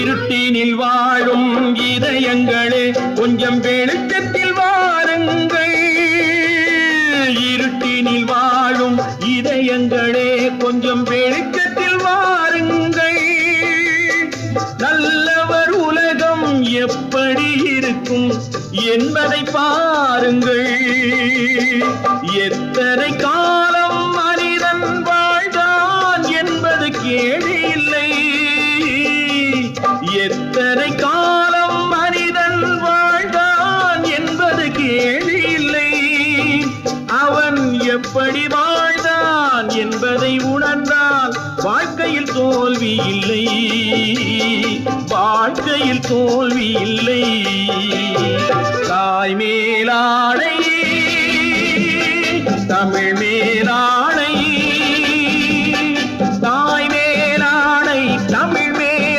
இருட்டினில் வாழும் இதயங்களே கொஞ்சம் வெளிச்சத்தில் வாருங்கள். இருட்டினில் வாழும் இதயங்களே கொஞ்சம் வெளிச்சத்தில் வாருங்கள். நல்லவர் உலகம் எப்படி இருக்கும் என்பதை பாருங்கள். எத்தனை கா எத்தனை காலம் மனிதன் வாழ்ந்தான் என்பது கேள்வி இல்லை அவன் எப்படி வாழ்ந்தான் என்பதை உணர்ந்தால் வாழ்க்கையில் தோல்வி இல்லை. வாழ்க்கையில் தோல்வி இல்லை. தாய் மேலாடை தமிழ் மேலாடை